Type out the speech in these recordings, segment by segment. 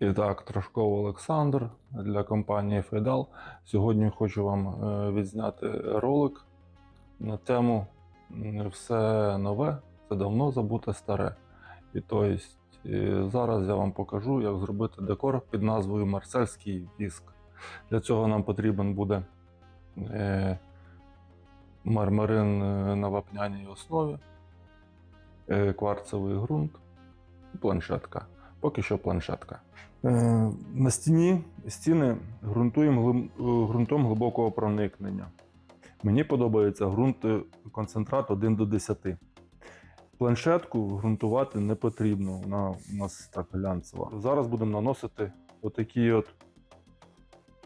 І так, Трошков Олександр для компанії Федал. Сьогодні хочу вам е, відзняти ролик на тему Все нове, це давно забуте старе. І то есть, е, зараз я вам покажу, як зробити декор під назвою Марсельський віск. Для цього нам потрібен буде е, мармарин на вапняній основі, кварцевий ґрунт, планшетка. Поки що планшетка. Е, На стіні стіни ґрунтуємо е, ґрунтом глибокого проникнення. Мені подобається ґрунт е, концентрат 1 до 10. Планшетку ґрунтувати не потрібно, вона у нас так глянцева. Зараз будемо наносити отакий от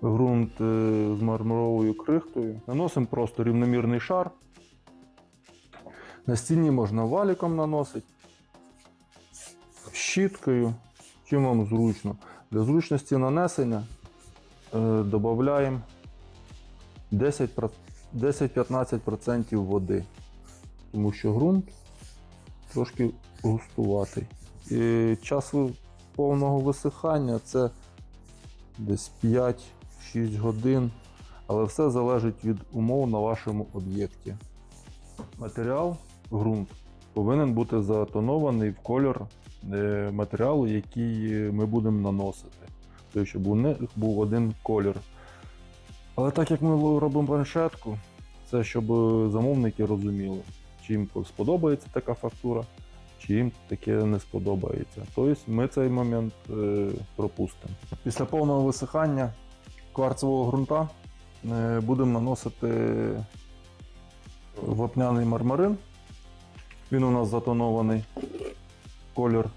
ґрунт з мармуровою крихтою. Наносимо просто рівномірний шар. На стіні можна валіком наносити, щіткою, чим вам зручно. Для зручності нанесення е, додаємо 10 про- 10-15% води, тому що ґрунт трошки густуватий. І час повного висихання це десь 5-6 годин, але все залежить від умов на вашому об'єкті. Матеріал, ґрунт, повинен бути затонований в кольор матеріалу, який ми будемо наносити. Тобто, щоб у них був один колір. Але так як ми робимо планшетку, це щоб замовники розуміли, чи їм сподобається така фактура, чи їм таке не сподобається. Тобто ми цей момент е, пропустимо. Після повного висихання кварцевого ґрунта е, будемо наносити вапняний мармарин. Він у нас затонований колір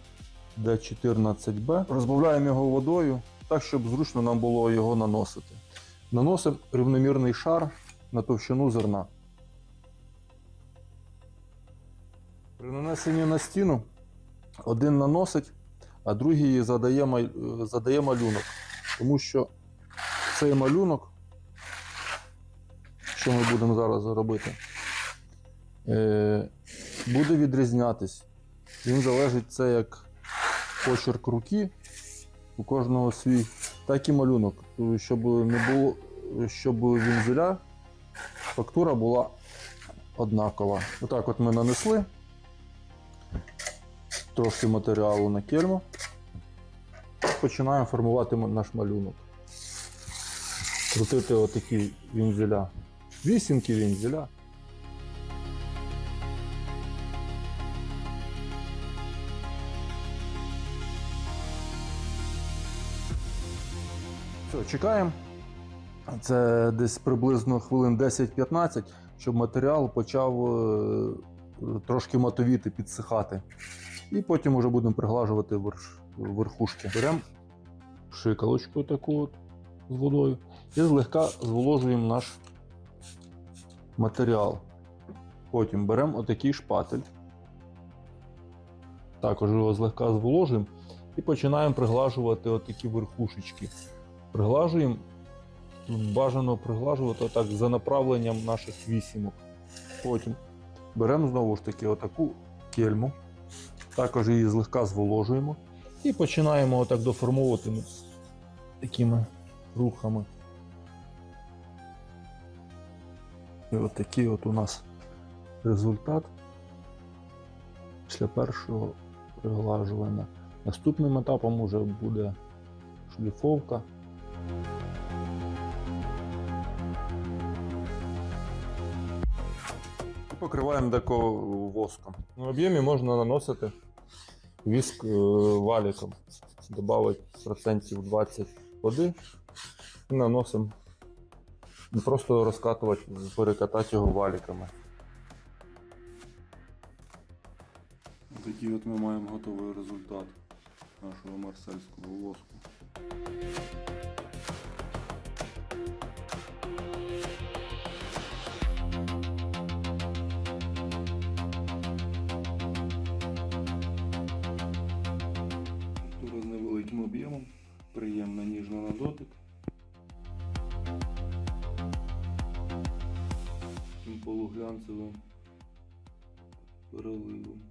D14B. Розбавляємо його водою так, щоб зручно нам було його наносити. Наносимо рівномірний шар на товщину зерна. При нанесенні на стіну один наносить, а другий задає, задає малюнок. Тому що цей малюнок, що ми будемо зараз робити, е, буде відрізнятись. Він залежить це як почерк руки, у кожного свій, так і малюнок. Щоб не було, щоб вінзеля фактура була однакова. Отак от ми нанесли трошки матеріалу на кельму. Починаємо формувати наш малюнок. Крутити отакі вінзеля. Вісімки вінзеля. Все, чекаємо. Це десь приблизно хвилин 10-15, щоб матеріал почав е, трошки матовіти, підсихати. І потім вже будемо приглажувати верхушки. Беремо шикалочку таку от з водою і злегка зволожуємо наш матеріал. Потім беремо отакий шпатель. Також його злегка зволожуємо і починаємо приглажувати отакі верхушечки. Приглажуємо, бажано приглажувати так за направленням наших вісімок. Потім беремо знову ж таки отаку кельму, також її злегка зволожуємо і починаємо отак доформовувати такими рухами. І от такий от у нас результат після першого приглажування. Наступним етапом уже буде шліфовка. Покриваємо деко воском. На об'ємі можна наносити віск е, валіком. Добавити процентів 20 води і наносимо. І Просто розкатувати, перекатати його валіками. Такий от ми маємо готовий результат нашого марсельського воску. Дотик. Таким полуглянцевим переливом.